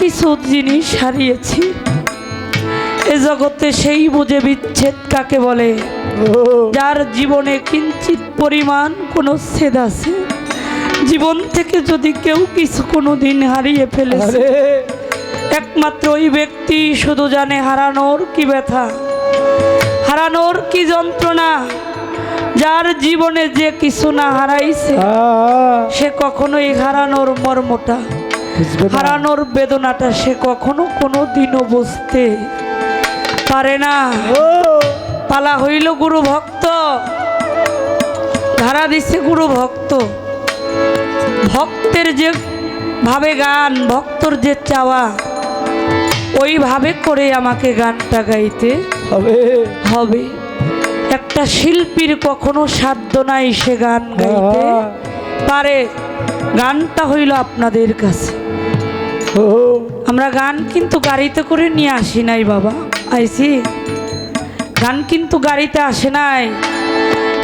কিছু জিনিস হারিয়েছি। এ জগতে সেই বুঝে বিচ্ছেদ কাকে বলে? যার জীবনে কিঞ্চিত পরিমাণ কোনো ছেদ আছে? জীবন থেকে যদি কেউ কিছু কোনো দিন হারিয়ে ফেলেছে একমাত্র ওই ব্যক্তি শুধু জানে হারানোর কি ব্যথা হারানোর কি যন্ত্রণা যার জীবনে যে কিছু না হারাইছে সে কখনোই হারানোর মর্মটা। হারানোর বেদনাটা সে কখনো কোনো দিনও বুঝতে পারে না। পালা হইল গুরু ভক্ত ধারা দিছে গুরু ভক্ত। ভক্তের যে ভাবে গান ভক্তর যে চাওয়া ওইভাবে করে আমাকে গানটা গাইতে হবে। হবে। একটা শিল্পীর কখনো সাধ্য নাই সে গান গাইতে পারে। গানটা হইল আপনাদের কাছে। ও আমরা গান কিন্তু গাড়িতে করে নিয়ে আসি নাই বাবা। আইসি গান কিন্তু গাড়িতে আসে নাই।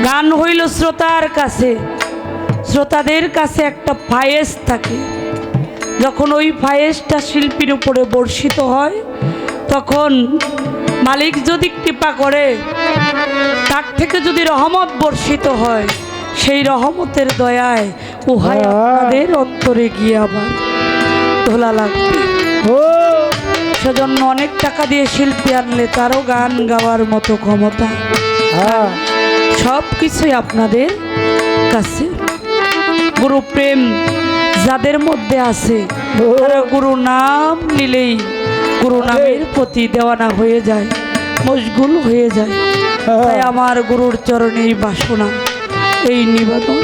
গান হইল শ্রোতার কাছে। শ্রোতাদের কাছে একটা ফায়েস থাকে। যখন ওই ফায়েসটা শিল্পীর উপরে বর্ষিত হয় তখন মালিক যদি কৃপা করে তার থেকে যদি রহমত বর্ষিত হয় সেই রহমতের দয়ায় উহাই। আপনাদের অন্তরে গিয়ে আবার ধোলা লাগবে। ও সেজন্য অনেক টাকা দিয়ে শিল্পী আনলে তারও গান গাওয়ার মতো ক্ষমতা। হ্যাঁ সব কিছুই আপনাদের কাছে। গুরু প্রেম যাদের মধ্যে আছে তারা গুরু নাম নিলেই গুরু নামের প্রতি দেওয়ানা হয়ে যায় মশগুল হয়ে যায়। তাই আমার গুরুর চরণে এই বাসনা এই নিবেদন।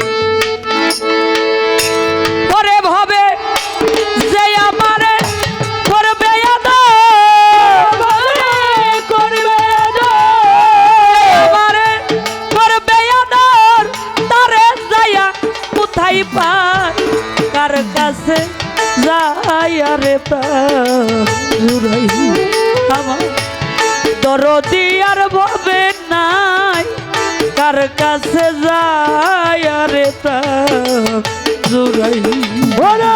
কাছে যায়া রে জুড়াই আমার। দরদি আর ভাবে নাই, কার কাছে যায় রে জুড়াই। ওরে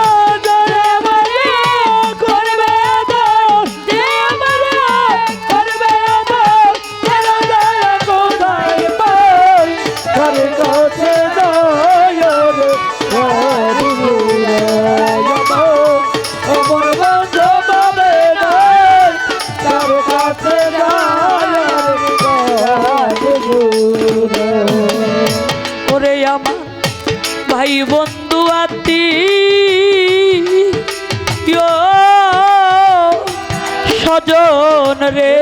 আমার ভাই বন্ধু আতি। স্বজন রে।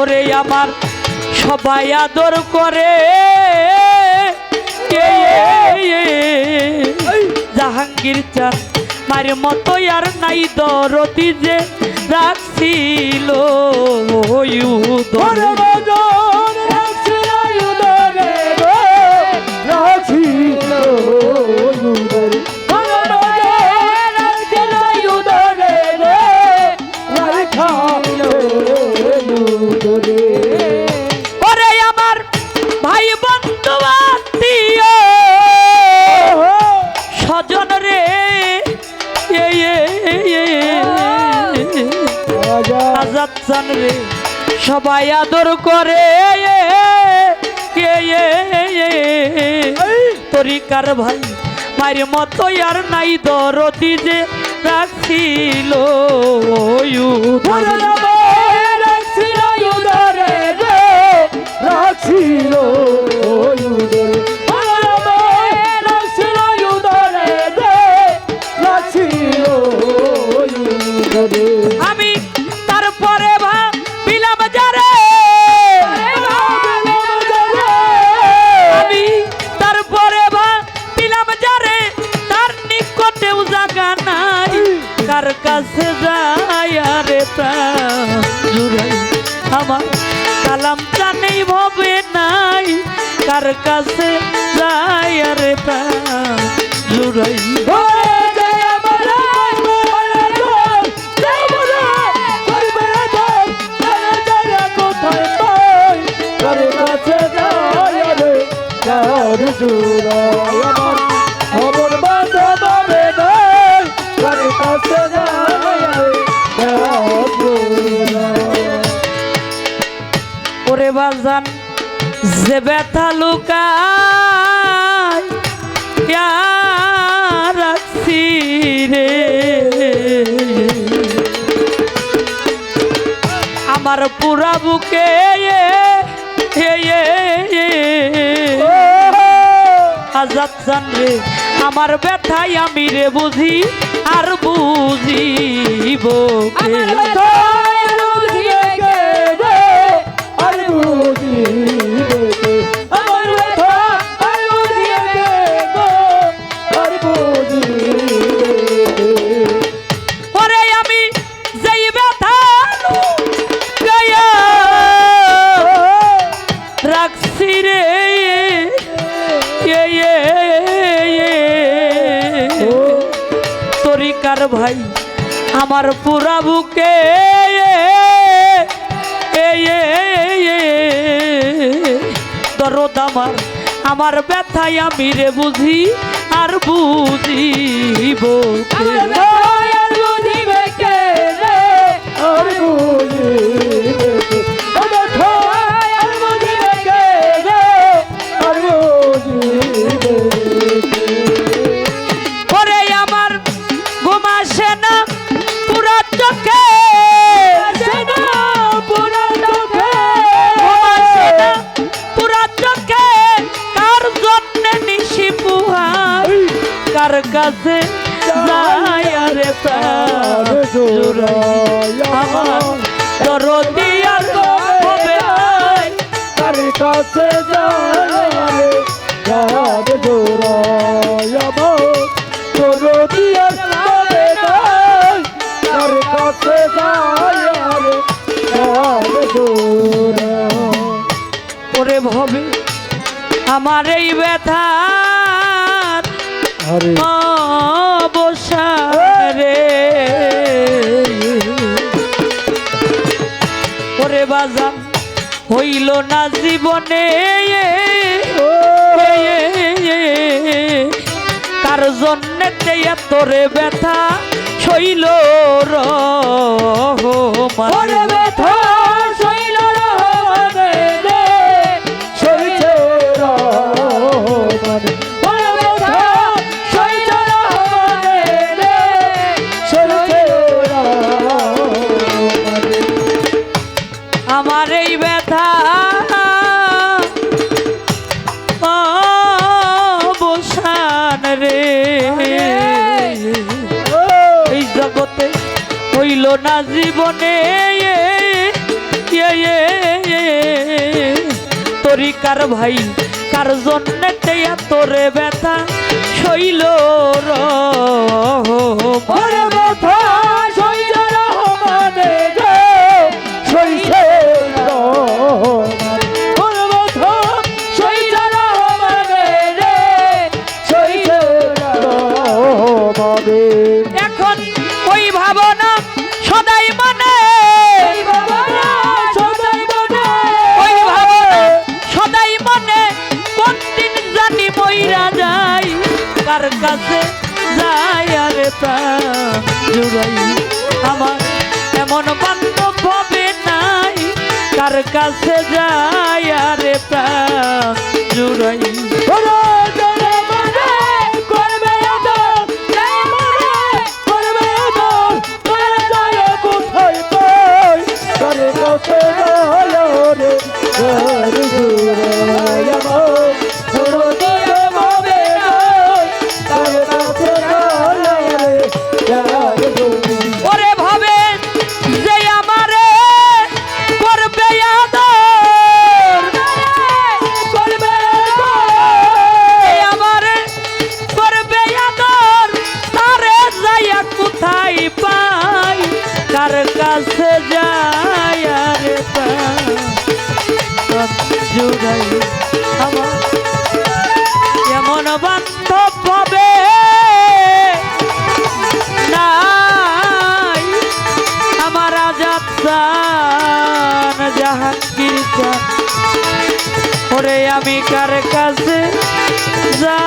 ওরে আমার সবাই আদর করে। জাহাঙ্গীর চান মার মতো আর নাই দরদি যে রাখছিল আজাদ চান রে। সবাই আদর করে। তরিকার ভাই? মায়ের মতো আর নাই দরদি যে রাখছিল কাছে যায় রে জুড়াই আমার কালাম জানেই ভবে নাই, কার কাছে যায় রে জুড়াই ওরে যে ব্যথা লুকায় রাখছি রে। আমার পুরা বুকে আজাদ রে আমার ব্যথাই আমি রে বুঝি আর বুঝিব? আমার তরিকার ভাই আমার পুরা বুকে। এ, দরদ আমার আমার ব্যথাই আমি রে বুঝি আর বুঝিব বুঝি আমার ব্যথায় আর বুঝিবে কে রে, আর বুঝিবে কার কাছে প্রাণ আমার দরদি আর হবে তার কাছে রাত তোর তার রাত ওরে ভবে আমার এই ব্যথার আরে অবসারে ওরে বাজান হইল না জীবনে। কার জন্যে তোরে ব্যথা শৈল ওরে ব্যথা। না জীবনে তরি কার ভাই কার জন্য তোরে ব্যথা শৈল ওরে কাছে যাই আরে প্রাণ। পাই কার কাছে যায় আরে জুড়াই এমন বান্ধব নাই। আমার আজাদ জাহাঙ্গীর ওরে আমি কার কাছে যা